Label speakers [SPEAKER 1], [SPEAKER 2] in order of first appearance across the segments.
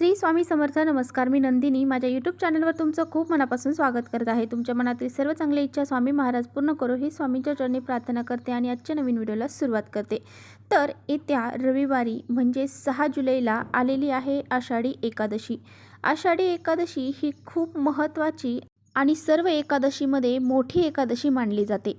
[SPEAKER 1] श्री स्वामी समर्थ नमस्कार. मी नंदिनी. माझ्या यूट्यूब चॅनलवर तुमचं खूप मनापासून स्वागत करत आहे. तुमच्या मनातील सर्व चांगल्या इच्छा स्वामी महाराज पूर्ण करो. ही स्वामींच्या चरणी प्रार्थना करते आणि आजच्या नवीन व्हिडिओला सुरुवात करते. तर येत्या रविवारी म्हणजे सहा जुलैला आलेली आहे आषाढी एकादशी. आषाढी एकादशी ही खूप महत्त्वाची आणि सर्व एकादशीमध्ये मोठी एकादशी मानली जाते.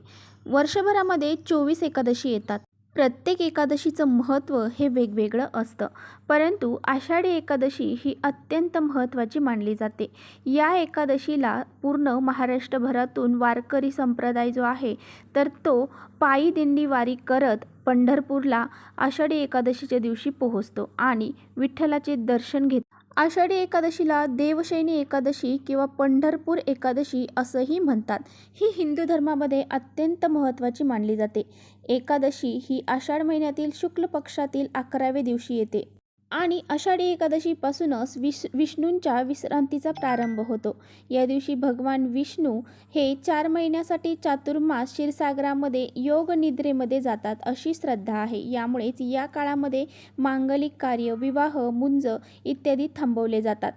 [SPEAKER 1] वर्षभरामध्ये चोवीस एकादशी येतात. प्रत्येक एकादशीचं महत्त्व हे वेगवेगळं असतं. परंतु आषाढी एकादशी ही अत्यंत महत्त्वाची मानली जाते. या एकादशीला पूर्ण महाराष्ट्रभरातून वारकरी संप्रदाय जो आहे तर तो पायी दिंडी वारी करत पंढरपूरला आषाढी एकादशीच्या दिवशी पोहोचतो आणि विठ्ठलाचे दर्शन घेतो आषाढी एकादशीला देवशैनी एकादशी किंवा पंढरपूर एकादशी असंही म्हणतात. ही हिंदू धर्मामध्ये अत्यंत महत्त्वाची मानली जाते. एकादशी ही आषाढ महिन्यातील शुक्ल पक्षातील अकराव्या दिवशी येते. आणि आषाढी एकादशीपासूनच विष विष्णूंच्या विश्रांतीचा प्रारंभ होतो. या दिवशी भगवान विष्णू हे चार महिन्यासाठी चातुर्मास क्षीरसागरामध्ये योग निद्रेमध्ये जातात अशी श्रद्धा आहे. यामुळेच या काळामध्ये मांगलिक कार्य विवाह मुंज इत्यादी थांबवले जातात.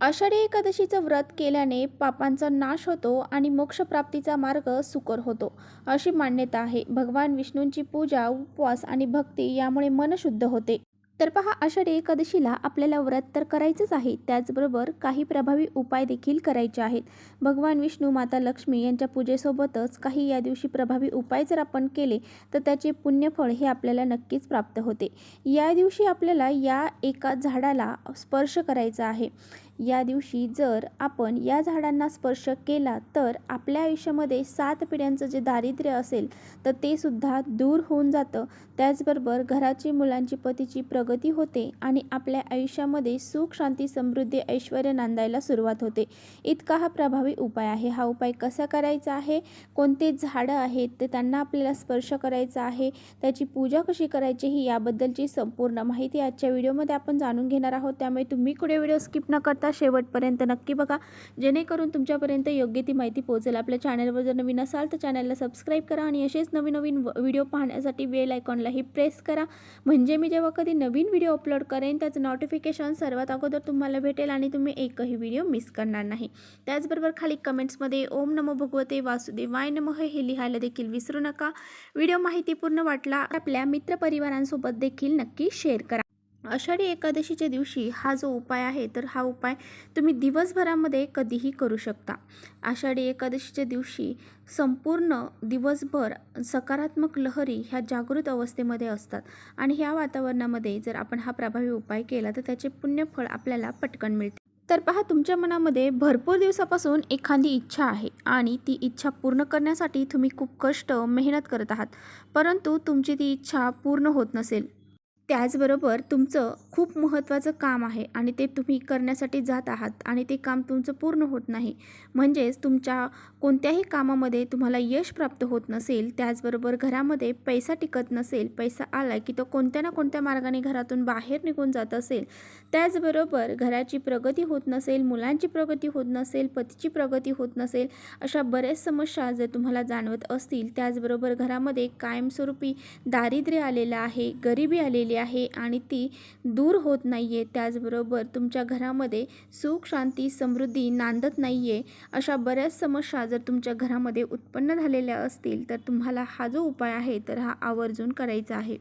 [SPEAKER 1] आषाढी एकादशीचं व्रत केल्याने पापांचा नाश होतो आणि मोक्षप्राप्तीचा मार्ग सुकर होतो अशी मान्यता आहे. भगवान विष्णूंची पूजा उपवास आणि भक्ती यामुळे मन शुद्ध होते. तर पहा आषाढी एकादशीला आपल्याला व्रत तर करायचंच आहे. त्याचबरोबर काही प्रभावी उपाय देखील करायचे आहेत. भगवान विष्णू माता लक्ष्मी यांच्या पूजेसोबतच काही या दिवशी प्रभावी उपाय जर आपण केले तर त्याचे पुण्यफळ हे आपल्याला नक्कीच प्राप्त होते. या दिवशी आपल्याला या एका झाडाला स्पर्श करायचा आहे. या दिवशी जर आपण या झाडांना स्पर्श केला तर आपल्या आयुष्यामध्ये सात पिढ्यांचं जे दारिद्र्य असेल तर ते सुद्धा दूर होऊन जातं. त्याचबरोबर घराची मुलांची पतीची प्र प्रगती होते आणि आपल्या आयुष्यामध्ये सुख शांती समृद्धी ऐश्वर नांदायला सुरुवात होते. इतका हा प्रभावी उपाय आहे. हा उपाय कसा करायचा आहे? कोणते झाडं आहेत? ते त्यांना आपल्याला स्पर्श करायचा आहे. त्याची पूजा कशी करायची? ही याबद्दलची संपूर्ण माहिती आजच्या व्हिडिओमध्ये आपण जाणून घेणार आहोत. त्यामुळे तुम्ही कुठे व्हिडिओ स्किप न करता शेवटपर्यंत नक्की बघा. जेणेकरून तुमच्यापर्यंत योग्य ती माहिती पोहोचेल. आपल्या चॅनलवर जर नवीन असाल तर चॅनलला सबस्क्राईब करा आणि असेच नवीन नवीन व्हिडिओ पाहण्यासाठी बेल आयकॉनलाही प्रेस करा. म्हणजे मी जेव्हा कधी नवीन व्हिडिओ अपलोड करेन त्याचं नोटिफिकेशन सर्वात अगोदर तुम्हाला भेटेल आणि तुम्ही एकही व्हिडिओ मिस करणार नाही. त्याचबरोबर खाली कमेंट्समध्ये ओम नमो भगवते वासुदेवाय नमः हे लिहायला देखील विसरू नका. व्हिडिओ माहितीपूर्ण वाटला आपल्या मित्रपरिवारांसोबत देखील नक्की शेअर करा. आषाढी एकादशीच्या दिवशी हा जो उपाय आहे तर हा उपाय तुम्ही दिवसभरामध्ये कधीही करू शकता. आषाढी एकादशीच्या दिवशी संपूर्ण दिवसभर सकारात्मक लहरी ह्या जागृत अवस्थेमध्ये असतात आणि ह्या वातावरणामध्ये जर आपण हा प्रभावी उपाय केला तर त्याचे पुण्यफळ आपल्याला पटकन मिळते. तर पहा तुमच्या मनामध्ये भरपूर दिवसापासून एखादी इच्छा आहे आणि ती इच्छा पूर्ण करण्यासाठी तुम्ही खूप कष्ट मेहनत करत आहात. परंतु तुमची ती इच्छा पूर्ण होत नसेल. त्याचबरोबर तुमचं खूप महत्त्वाचं काम आहे आणि ते तुम्ही करण्यासाठी जात आहात आणि ते काम तुमचं पूर्ण होत नाही. म्हणजेच तुमच्या कोणत्याही कामामध्ये तुम्हाला यश प्राप्त होत नसेल त्याचबरोबर घरामध्ये पैसा टिकत नसेल पैसा आला की तो कोणत्या ना कोणत्या मार्गाने घरातून बाहेर निघून जात असेल. त्याचबरोबर घराची प्रगती होत नसेल मुलांची प्रगती होत नसेल पतीची प्रगती होत नसेल अशा बऱ्याच समस्या जर तुम्हाला जाणवत असतील त्याचबरोबर घरामध्ये कायमस्वरूपी दारिद्र्य आलेलं आहे गरिबी आलेली आहे आणि ती दूर होत नाही आहे त्याचबरोबर तुमच्या घरामध्ये सुख शांती समृद्धी नांदत नाही आहे अशा बऱ्याच समस्या जर तुमच्या घरामध्ये उत्पन्न झालेल्या असतील तर तुम्हाला हा जो उपाय आहे तर हा आवर्जून करायचा आहे.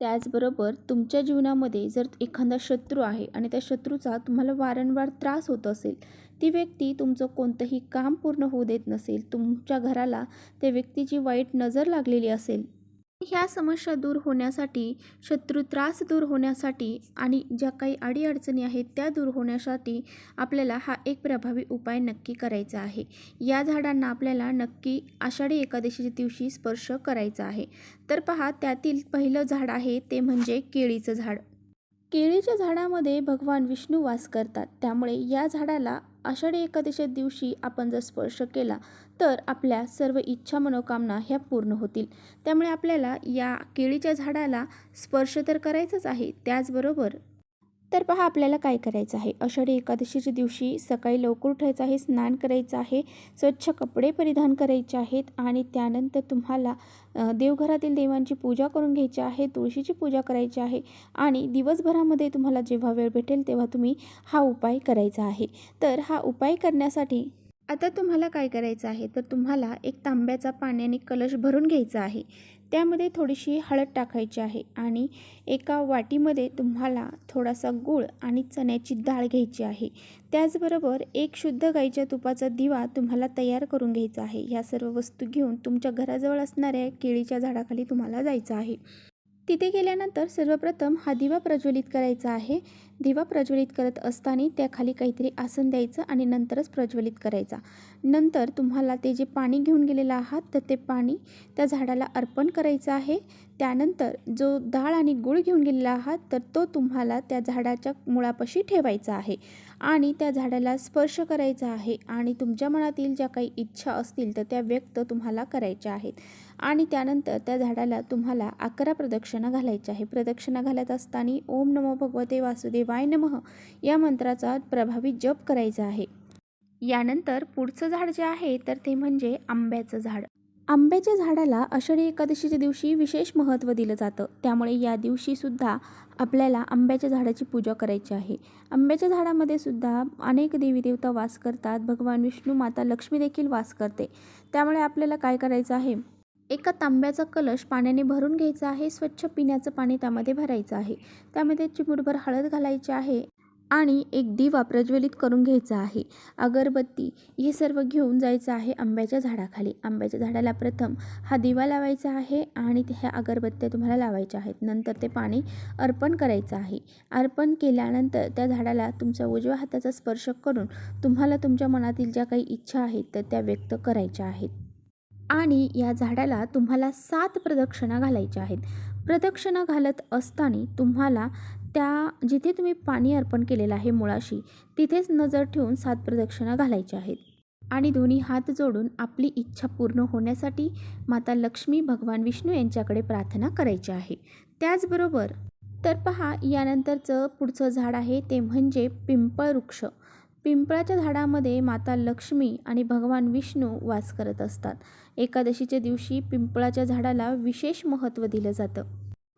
[SPEAKER 1] त्याचबरोबर तुमच्या जीवनामध्ये जर एखादा शत्रू आहे आणि त्या शत्रूचा तुम्हाला वारंवार त्रास होत असेल ती व्यक्ती तुमचं कोणतंही काम पूर्ण होऊ देत नसेल तुमच्या घराला त्या व्यक्तीची वाईट नजर लागलेली असेल ह्या समस्या दूर होण्यासाठी शत्रू त्रास दूर होण्यासाठी आणि ज्या काही अडीअडचणी आहेत त्या दूर होण्यासाठी आपल्याला हा एक प्रभावी उपाय नक्की करायचा आहे. या झाडांना आपल्याला नक्की आषाढी एकादशीच्या दिवशी स्पर्श करायचा आहे. तर पहा त्यातील पहिलं झाड आहे ते म्हणजे केळीचं झाड. केळीच्या झाडामध्ये भगवान विष्णू वास करतात. त्यामुळे या झाडाला आषाढी एकादशीच्या दिवशी आपण जर स्पर्श केला तर आपल्या सर्व इच्छा मनोकामना ह्या पूर्ण होतील. त्यामुळे आपल्याला या केळीच्या झाडाला स्पर्श तर करायचंच आहे. त्याचबरोबर तर पहा आपल्याला काय करायचं आहे? आषाढी एकादशीच्या दिवशी सकाळी लवकर उठायचं आहे स्नान करायचं आहे स्वच्छ कपडे परिधान करायचे आहेत आणि त्यानंतर तुम्हाला देवघरातील देवांची पूजा करून घ्यायची आहे तुळशीची पूजा करायची आहे आणि दिवसभरामध्ये तुम्हाला जेव्हा वेळ भेटेल तेव्हा तुम्ही हा उपाय करायचा आहे. तर हा उपाय करण्यासाठी आता तुम्हाला काय करायचं आहे? तर तुम्हाला एक तांब्याचा पाण्याने कलश भरून घ्यायचा आहे. त्यामध्ये थोडीशी हळद टाकायची आहे आणि एका वाटीमध्ये तुम्हाला थोडासा गूळ आणि चण्याची डाळ घ्यायची आहे. त्याचबरोबर एक शुद्ध गाईच्या तुपाचा दिवा तुम्हाला तयार करून घ्यायचा आहे. ह्या सर्व वस्तू घेऊन तुमच्या घराजवळ असणाऱ्या केळीच्या झाडाखाली तुम्हाला जायचं आहे. तिथे गेल्यानंतर सर्वप्रथम हा दिवा प्रज्वलित करायचा आहे. दिवा प्रज्वलित करत असताना त्याखाली काहीतरी आसन द्यायचं आणि नंतरच प्रज्वलित करायचा. नंतर तुम्हाला ते जे पाणी घेऊन गेलेलं आहात तर ते पाणी त्या झाडाला अर्पण करायचं आहे. त्यानंतर जो डाळ आणि गूळ घेऊन गेलेला आहात तर तो तुम्हाला त्या झाडाच्या मुळापाशी ठेवायचा आहे आणि त्या झाडाला स्पर्श करायचा आहे आणि तुमच्या मनातील ज्या काही इच्छा असतील तर त्या व्यक्त तुम्हाला करायच्या आहेत. आणि त्यानंतर त्या झाडाला तुम्हाला अकरा प्रदक्षिणा घालायच्या आहे. प्रदक्षिणा घालत असताना ओम नमो भगवते वासुदेवाय नमः या मंत्राचा प्रभावी जप करायचा आहे. यानंतर पुढचं झाड जे आहे तर ते म्हणजे आंब्याचं झाड. आंब्याच्या झाडाला आषाढी एकादशीच्या दिवशी विशेष महत्त्व दिलं जातं. त्यामुळे या दिवशीसुद्धा आपल्याला आंब्याच्या झाडाची पूजा करायची आहे. आंब्याच्या झाडामध्ये सुद्धा अनेक देवी देवता वास करतात. भगवान विष्णू माता लक्ष्मी देखील वास करते. त्यामुळे आपल्याला काय करायचं आहे? एका तांब्याचा कलश पाण्याने भरून घ्यायचा आहे. स्वच्छ पिण्याचं पाणी त्यामध्ये भरायचं आहे. त्यामध्ये चिमूटभर हळद घालायची आहे. आणि एक दिवा प्रज्वलित करून घ्यायचा आहे. अगरबत्ती हे सर्व घेऊन जायचं आहे आंब्याच्या झाडाखाली. आंब्याच्या झाडाला प्रथम हा दिवा लावायचा आहे आणि ह्या अगरबत्त्या तुम्हाला लावायच्या आहेत. नंतर ते पाणी अर्पण करायचं आहे. अर्पण केल्यानंतर त्या झाडाला तुमच्या उजव्या हाताचा स्पर्श करून तुम्हाला तुमच्या मनातील ज्या काही इच्छा आहेत तर त्या व्यक्त करायच्या आहेत. आणि या झाडाला तुम्हाला सात प्रदक्षिणा घालायच्या आहेत. प्रदक्षिणा घालत असताना तुम्हाला त्या जिथे तुम्ही पाणी अर्पण केलेलं आहे मुळाशी तिथेच नजर ठेवून सात प्रदक्षिणा घालायच्या आहेत. आणि दोन्ही हात जोडून आपली इच्छा पूर्ण होण्यासाठी माता लक्ष्मी भगवान विष्णू यांच्याकडे प्रार्थना करायची आहे. त्याचबरोबर तर पहा यानंतरचं पुढचं झाड आहे ते म्हणजे पिंपळ वृक्ष. पिंपळाच्या झाडामध्ये माता लक्ष्मी आणि भगवान विष्णू वास करत असतात. एकादशीच्या दिवशी पिंपळाच्या झाडाला विशेष महत्त्व दिलं जातं.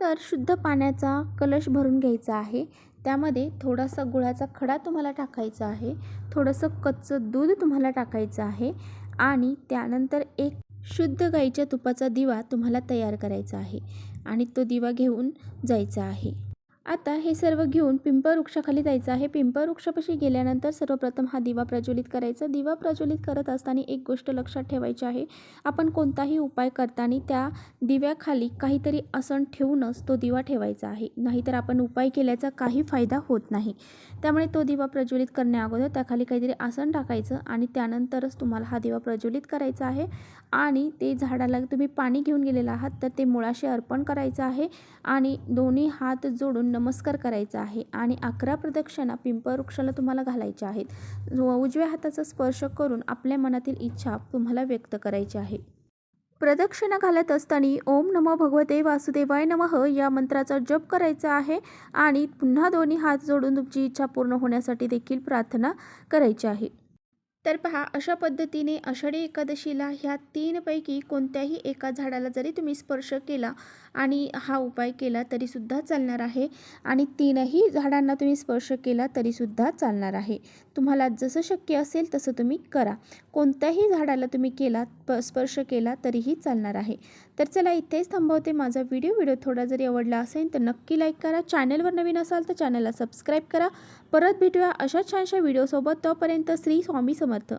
[SPEAKER 1] तर शुद्ध पाण्याचा कलश भरून घ्यायचा आहे. त्यामध्ये थोडासा गुळाचा खडा तुम्हाला टाकायचा आहे. थोडंसं कच्चं दूध तुम्हाला टाकायचं आहे. आणि त्यानंतर एक शुद्ध गाईच्या तुपाचा दिवा तुम्हाला तयार करायचा आहे. आणि तो दिवा घेऊन जायचा आहे. आता हे सर्व घेऊन पिंपळ वृक्षाखाली जायचं आहे. पिंपळ वृक्षापाशी गेल्यानंतर सर्वप्रथम हा दिवा प्रज्वलित करायचा. दिवा प्रज्वलित करत असताना एक गोष्ट लक्षात ठेवायची आहे. आपण कोणताही उपाय करताना त्या दिव्याखाली काहीतरी आसन ठेवूनच तो दिवा ठेवायचा आहे. नाहीतर आपण उपाय केल्याचा काही फायदा होत नाही. त्यामुळे तो दिवा प्रज्वलित करण्याअगोदर त्याखाली काहीतरी आसन टाकायचं आणि त्यानंतरच तुम्हाला हा दिवा प्रज्वलित करायचा आहे. आणि ते झाडाला तुम्ही पाणी घेऊन गेलेलं आहात तर ते मुळाशी अर्पण करायचं आहे आणि दोन्ही हात जोडून नमस्कार करायचा आहे आणि अकरा प्रदक्षिणा पिंपळ वृक्षाला तुम्हाला घालायच्या आहेत. उजव्या हाताचा स्पर्श करून आपल्या मनातील इच्छा तुम्हाला व्यक्त करायची आहे. प्रदक्षिणा घालत असताना ओम नमो भगवते वासुदेवाय नमः या मंत्राचा जप करायचा आहे आणि पुन्हा दोन्ही हात जोडून तुमची इच्छा पूर्ण होण्यासाठी देखील प्रार्थना करायची आहे. तर पहा अशा पद्धतीने आषाढी एकादशीला ह्या तीनपैकी कोणत्याही एका झाडाला जरी तुम्ही स्पर्श केला आणि हा उपाय केला तरीसुद्धा चालणार आहे. आणि तीनही झाडांना तुम्ही स्पर्श केला तरीसुद्धा चालणार आहे. तुम्हाला जसं शक्य असेल तसं तुम्ही करा. कोणत्याही झाडाला तुम्ही केला प स्पर्श केला तरीही चालणार आहे. तर चला इथेच थांबवते माझा व्हिडिओ व्हिडिओ थोडा जरी आवडला असेल तर नक्की लाईक करा. चॅनलवर नवीन असाल तर चॅनलला सबस्क्राईब करा. परत भेटूया अशा छानशा व्हिडिओसोबत तोपर्यंत श्री स्वामी समर्थ.